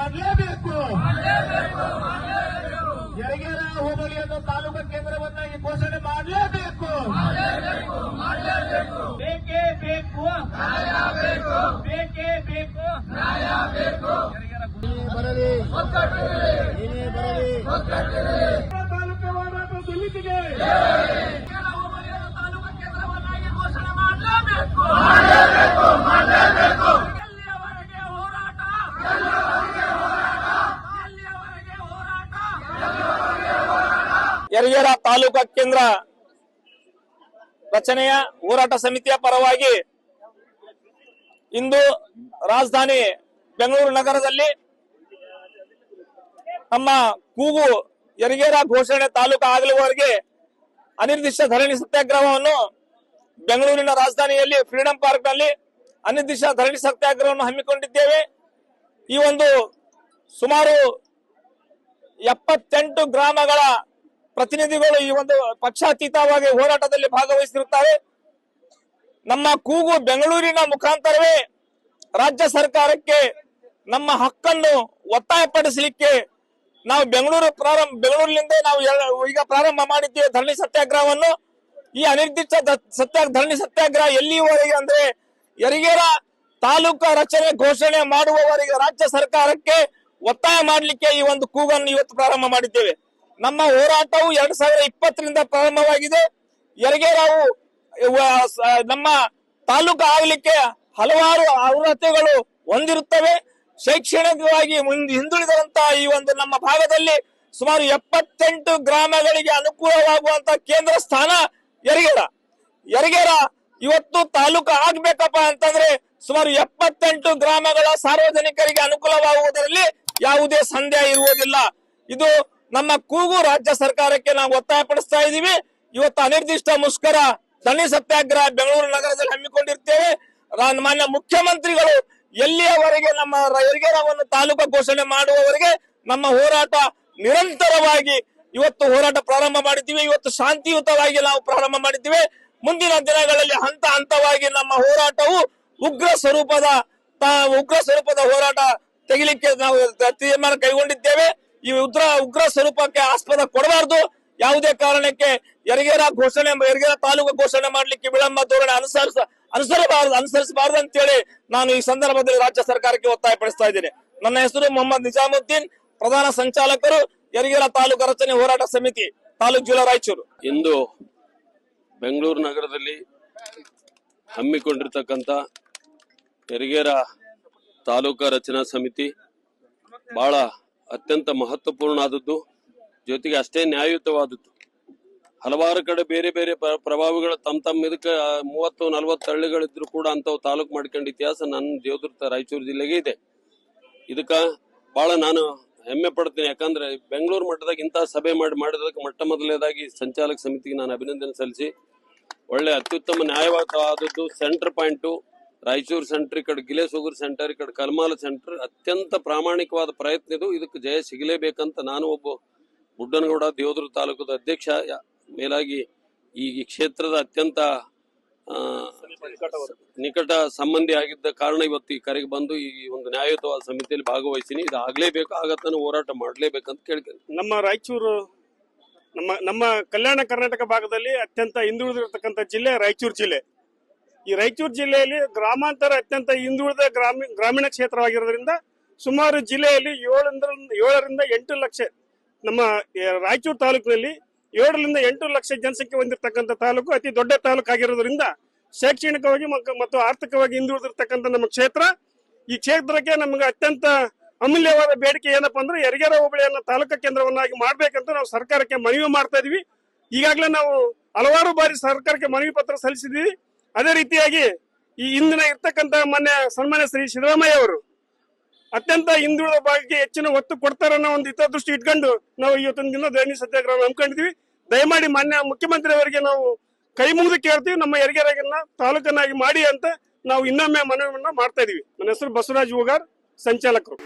ಮಾಡಲೇಬೇಕು. ಯರಗೇರ ಹೋಬಳಿಯನ್ನು ತಾಲೂಕು ಕೇಂದ್ರವನ್ನಾಗಿ ಘೋಷಣೆ ಮಾಡಲೇಬೇಕು. ಬೇಕೇ ಬೇಕು. ಬೇಕೇ ಬೇಕು. ಬರಲಿ. ಬರಲಿ ತಾಲೂಕು ಹೋರಾಟ ಸಮಿತಿಗೆ ತಾಲೂಕು ಕೇಂದ್ರವನ್ನಾಗಿ ಘೋಷಣೆ ಮಾಡಲೇಬೇಕು ಎಲ್ಲಿಯವರೆಗೆ ಹೋರಾಟ ಎಲ್ಲಿಯವರೆಗೆ ಹೋರಾಟ ಯರಗೇರ ತಾಲೂಕಾ ಕೇಂದ್ರ ರಚನೆಯ ಹೋರಾಟ ಸಮಿತಿಯ ಪರವಾಗಿ ಇಂದು ರಾಜಧಾನಿ ಬೆಂಗಳೂರು ನಗರದಲ್ಲಿ ನಮ್ಮ ಕೂಗು ಯರಿಗೇರ ಘೋಷಣೆ ತಾಲೂಕು ಆಗಲುವರೆಗೆ ಅನಿರ್ದಿಷ್ಟ ಧರಣಿ ಸತ್ಯಾಗ್ರಹವನ್ನು ಬೆಂಗಳೂರಿನ ರಾಜಧಾನಿಯಲ್ಲಿ ಫ್ರೀಡಂ ಪಾರ್ಕ್ನಲ್ಲಿ ಅನಿರ್ದಿಷ್ಟ ಧರಣಿ ಸತ್ಯಾಗ್ರಹವನ್ನು ಹಮ್ಮಿಕೊಂಡಿದ್ದೇವೆ. ಈ ಒಂದು ಸುಮಾರು ಎಪ್ಪತ್ತೆಂಟು ಗ್ರಾಮಗಳ ಪ್ರತಿನಿಧಿಗಳು ಈ ಒಂದು ಪಕ್ಷಾತೀತವಾಗಿ ಹೋರಾಟದಲ್ಲಿ ಭಾಗವಹಿಸಿರುತ್ತಾರೆ. ನಮ್ಮ ಕೂಗು ಬೆಂಗಳೂರಿನ ಮುಖಾಂತರವೇ ರಾಜ್ಯ ಸರ್ಕಾರಕ್ಕೆ ನಮ್ಮ ಹಕ್ಕನ್ನು ಒತ್ತಾಯಪಡಿಸಲಿಕ್ಕೆ ನಾವು ಬೆಂಗಳೂರು ಪ್ರಾರಂಭ, ಬೆಂಗಳೂರಿನಿಂದ ನಾವು ಈಗ ಪ್ರಾರಂಭ ಮಾಡಿದ್ದೇವೆ ಧರಣಿ ಸತ್ಯಾಗ್ರಹವನ್ನು. ಈ ಅನಿರ್ದಿಷ್ಟ ಸತ್ಯ, ಧರಣಿ ಸತ್ಯಾಗ್ರಹ ಎಲ್ಲಿಯವರೆಗೆ ಅಂದ್ರೆ ಯರಿಗೇರ ತಾಲೂಕು ರಚನೆ ಘೋಷಣೆ ಮಾಡುವವರೆಗೆ ರಾಜ್ಯ ಸರ್ಕಾರಕ್ಕೆ ಒತ್ತಾಯ ಮಾಡಲಿಕ್ಕೆ ಈ ಒಂದು ಕೂಗನ್ನು ಇವತ್ತು ಪ್ರಾರಂಭ ಮಾಡಿದ್ದೇವೆ. ನಮ್ಮ ಹೋರಾಟವು ಎರಡ್ ಸಾವಿರ ಇಪ್ಪತ್ತರಿಂದ ಪ್ರಾರಂಭವಾಗಿದೆ. ಯರಗೇರಾವು ನಮ್ಮ ತಾಲೂಕು ಆಗಲಿಕ್ಕೆ ಹಲವಾರು ಅರ್ಹತೆಗಳು ಹೊಂದಿರುತ್ತವೆ. ಶೈಕ್ಷಣಿಕವಾಗಿ ಮುಂದೆ ಹಿಂದುಳಿದಂತಹ ಈ ಒಂದು ನಮ್ಮ ಭಾಗದಲ್ಲಿ ಸುಮಾರು ಎಪ್ಪತ್ತೆಂಟು ಗ್ರಾಮಗಳಿಗೆ ಅನುಕೂಲವಾಗುವಂತ ಕೇಂದ್ರ ಸ್ಥಾನ ಯರಗೇರ ಯರಗೇರ ಇವತ್ತು ತಾಲೂಕು ಆಗ್ಬೇಕಪ್ಪ ಅಂತಂದ್ರೆ ಸುಮಾರು ಎಪ್ಪತ್ತೆಂಟು ಗ್ರಾಮಗಳ ಸಾರ್ವಜನಿಕರಿಗೆ ಅನುಕೂಲವಾಗುವುದರಲ್ಲಿ ಯಾವುದೇ ಸಂದೇಹ ಇರುವುದಿಲ್ಲ. ಇದು ನಮ್ಮ ಕೂಗು ರಾಜ್ಯ ಸರ್ಕಾರಕ್ಕೆ ನಾವು ಒತ್ತಾಯಪಡಿಸ್ತಾ ಇದ್ದೀವಿ. ಇವತ್ತು ಅನಿರ್ದಿಷ್ಟ ಮುಷ್ಕರ ದಣಿ ಸತ್ಯಾಗ್ರಹ ಬೆಂಗಳೂರು ನಗರದಲ್ಲಿ ಹಮ್ಮಿಕೊಂಡಿರ್ತೇವೆ. ಮಾನ್ಯ ಮುಖ್ಯಮಂತ್ರಿಗಳು ಎಲ್ಲಿಯವರೆಗೆ ನಮ್ಮ ಯರಿಗೇರವನ್ನು ತಾಲೂಕು ಘೋಷಣೆ ಮಾಡುವವರೆಗೆ ನಮ್ಮ ಹೋರಾಟ ನಿರಂತರವಾಗಿ ಇವತ್ತು ಹೋರಾಟ ಪ್ರಾರಂಭ ಮಾಡಿದ್ದೀವಿ. ಇವತ್ತು ಶಾಂತಿಯುತವಾಗಿ ನಾವು ಪ್ರಾರಂಭ ಮಾಡಿದ್ದೀವಿ. ಮುಂದಿನ ದಿನಗಳಲ್ಲಿ ಹಂತ ಹಂತವಾಗಿ ನಮ್ಮ ಹೋರಾಟವು ಉಗ್ರ ಸ್ವರೂಪದ ಉಗ್ರ ಸ್ವರೂಪದ ಹೋರಾಟ ತೆಗಿಲಿಕ್ಕೆ ನಾವು ತೀರ್ಮಾನ ಕೈಗೊಂಡಿದ್ದೇವೆ. ಈ ಉಗ್ರ ಉಗ್ರ ಸ್ವರೂಪಕ್ಕೆ ಆಸ್ಪದ ಕೊಡಬಾರದು. ಯಾವುದೇ ಕಾರಣಕ್ಕೆ ಯರಗೇರ ಘೋಷಣೆ, ಯರಗೇರ ತಾಲೂಕು ಘೋಷಣೆ ಮಾಡ್ಲಿಕ್ಕೆ ವಿಳಂಬ ಧೋರಣೆ ಅನುಸರಿಸ, ಅನುಸರಬಾರದು, ಅನುಸರಿಸಬಾರದು ಅಂತೇಳಿ ನಾನು ಈ ಸಂದರ್ಭದಲ್ಲಿ ರಾಜ್ಯ ಸರ್ಕಾರಕ್ಕೆ ಒತ್ತಾಯ ಪಡಿಸ್ತಾ ಇದ್ದೇನೆ. ನನ್ನ ಹೆಸರು ಮೊಹಮ್ಮದ್ ನಿಜಾಮುದ್ದೀನ್, ಪ್ರಧಾನ ಸಂಚಾಲಕರು, ಯರಗೇರ ತಾಲೂಕು ರಚನೆ ಹೋರಾಟ ಸಮಿತಿ, ತಾಲೂಕು ಜಿಲ್ಲಾ ರಾಯಚೂರು. ಇಂದು ಬೆಂಗಳೂರು ನಗರದಲ್ಲಿ ಹಮ್ಮಿಕೊಂಡಿರ್ತಕ್ಕಂಥ ಯರಗೇರ ತಾಲೂಕಾ ರಚನಾ ಸಮಿತಿ ಬಹಳ ಅತ್ಯಂತ ಮಹತ್ವಪೂರ್ಣ ಆದದ್ದು ಜೊತೆಗೆ ಅಷ್ಟೇ ನ್ಯಾಯಯುತವಾದದ್ದು. ಹಲವಾರು ಕಡೆ ಬೇರೆ ಬೇರೆ ಪ್ರ- ಪ್ರಭಾವಿಗಳು ತಮ್ಮ ತಮ್ಮ ಇದಕ್ಕೆ ಮೂವತ್ತು, ನಲವತ್ತು ಹಳ್ಳಿಗಳಿದ್ರು ಕೂಡ ಅಂತವು ತಾಲೂಕು ಮಾಡ್ಕೊಂಡ ಇತಿಹಾಸ ನನ್ನ ದೇವದುರ್ತ ರಾಯಚೂರು ಜಿಲ್ಲೆಗೆ ಇದೆ. ಇದಕ್ಕ ಬಹಳ ನಾನು ಹೆಮ್ಮೆ ಪಡ್ತೀನಿ. ಯಾಕಂದ್ರೆ ಬೆಂಗಳೂರು ಮಟ್ಟದಾಗ ಇಂತಹ ಸಭೆ ಮಾಡಿ ಮಾಡಿದಕ್ಕೆ ಮೊಟ್ಟ ಮೊದಲನೇದಾಗಿ ಸಂಚಾಲಕ ಸಮಿತಿಗೆ ನಾನು ಅಭಿನಂದನೆ ಸಲ್ಲಿಸಿ, ಒಳ್ಳೆ ಅತ್ಯುತ್ತಮ ನ್ಯಾಯವಾದದ್ದು ಸೆಂಟರ್ ಪಾಯಿಂಟು ರಾಯಚೂರು ಸೆಂಟರ್ ಈ ಕಡೆ ಗಿಲೇಸೂಗೂರು ಸೆಂಟರ್, ಈ ಕಡೆ ಕಲ್ಮಾಲ ಸೆಂಟರ್ ಅತ್ಯಂತ ಪ್ರಾಮಾಣಿಕವಾದ ಪ್ರಯತ್ನ ಇದು. ಇದಕ್ಕೆ ಜಯ ಸಿಗಲೇಬೇಕಂತ ನಾನು ಒಬ್ಬ ಬುಡ್ಡನಗೌಡ ದೇವದುರ್ಗ ತಾಲೂಕದ ಅಧ್ಯಕ್ಷ. ಮೇಲಾಗಿ ಈ ಕ್ಷೇತ್ರದ ಅತ್ಯಂತ ನಿಕಟ ಸಂಬಂಧಿ ಆಗಿದ್ದ ಕಾರಣ ಇವತ್ತು ಈ ಕರೆಗೆ ಬಂದು ಈ ಒಂದು ನ್ಯಾಯಯುತವಾದ ಸಮಿತಿಯಲ್ಲಿ ಭಾಗವಹಿಸಿನಿ. ಇದು ಆಗ್ಲೇಬೇಕು ಆಗತ್ತನ ಹೋರಾಟ ಮಾಡಲೇಬೇಕಂತ ಕೇಳ್ತೀನಿ ನಮ್ಮ ರಾಯಚೂರು, ನಮ್ಮ ನಮ್ಮ ಕಲ್ಯಾಣ ಕರ್ನಾಟಕ ಭಾಗದಲ್ಲಿ ಅತ್ಯಂತ ಹಿಂದುಳಿದಿರತಕ್ಕಂಥ ಜಿಲ್ಲೆ ರಾಯಚೂರು ಜಿಲ್ಲೆ. ಈ ರಾಯಚೂರು ಜಿಲ್ಲೆಯಲ್ಲಿ ಗ್ರಾಮಾಂತರ ಅತ್ಯಂತ ಹಿಂದುಳಿದ ಗ್ರಾಮೀಣ ಗ್ರಾಮೀಣ ಕ್ಷೇತ್ರವಾಗಿರೋದ್ರಿಂದ ಸುಮಾರು ಜಿಲ್ಲೆಯಲ್ಲಿ ಏಳರಿಂದ ಏಳರಿಂದ ಎಂಟು ಲಕ್ಷ ನಮ್ಮ ರಾಯಚೂರು ತಾಲೂಕಿನಲ್ಲಿ ಏಳರಿಂದ ಎಂಟು ಲಕ್ಷ ಜನಸಂಖ್ಯೆ ಹೊಂದಿರತಕ್ಕಂಥ ತಾಲೂಕು, ಅತಿ ದೊಡ್ಡ ತಾಲೂಕು ಆಗಿರೋದ್ರಿಂದ ಶೈಕ್ಷಣಿಕವಾಗಿ ಮತ್ತು ಆರ್ಥಿಕವಾಗಿ ಹಿಂದುಳಿದಿರ್ತಕ್ಕಂಥ ನಮ್ಮ ಕ್ಷೇತ್ರ. ಈ ಕ್ಷೇತ್ರಕ್ಕೆ ನಮಗೆ ಅತ್ಯಂತ ಅಮೂಲ್ಯವಾದ ಬೇಡಿಕೆ ಏನಪ್ಪ ಅಂದ್ರೆ ಯರಗೇರ ಹೋಬಳಿಯನ್ನ ತಾಲೂಕಾ ಕೇಂದ್ರವನ್ನಾಗಿ ಮಾಡ್ಬೇಕಂತ ನಾವು ಸರ್ಕಾರಕ್ಕೆ ಮನವಿ ಮಾಡ್ತಾ ಇದೀವಿ. ಈಗಾಗಲೇ ನಾವು ಹಲವಾರು ಬಾರಿ ಸರ್ಕಾರಕ್ಕೆ ಮನವಿ ಪತ್ರ ಸಲ್ಲಿಸಿದೀವಿ. ಅದೇ ರೀತಿಯಾಗಿ ಈ ಇಂದಿನ ಇರ್ತಕ್ಕಂತ ಮಾನ್ಯ ಸನ್ಮಾನ್ಯ ಶ್ರೀ ಸಿದ್ದರಾಮಯ್ಯ ಅವರು ಅತ್ಯಂತ ಹಿಂದುಳಿದ ಭಾಗಕ್ಕೆ ಹೆಚ್ಚಿನ ಒತ್ತು ಕೊಡ್ತಾರೆ ಅನ್ನೋ ಒಂದು ಹಿತದೃಷ್ಟಿ ಇಟ್ಕೊಂಡು ನಾವು ಇವತ್ತೊಂದು ದಿನ ಧರಣಿ ಸತ್ಯಾಗ್ರಹ ಹಮ್ಮಿಕೊಂಡಿದ್ವಿ ದಯಮಾಡಿ ಮಾನ್ಯ ಮುಖ್ಯಮಂತ್ರಿ ಅವರಿಗೆ ನಾವು ಕೈ ಮುಗಿದು ಕೇಳ್ತೀವಿ. ನಮ್ಮ ಎರಗೆರಗನ್ನ ತಾಲೂಕನ್ನಾಗಿ ಮಾಡಿ ಅಂತ ನಾವು ಇನ್ನೊಮ್ಮೆ ಮನವಿಯನ್ನ ಮಾಡ್ತಾ ಇದೀವಿ. ನನ್ನ ಹೆಸರು ಬಸವರಾಜ್ ಹೂಗಾರ್, ಸಂಚಾಲಕರು.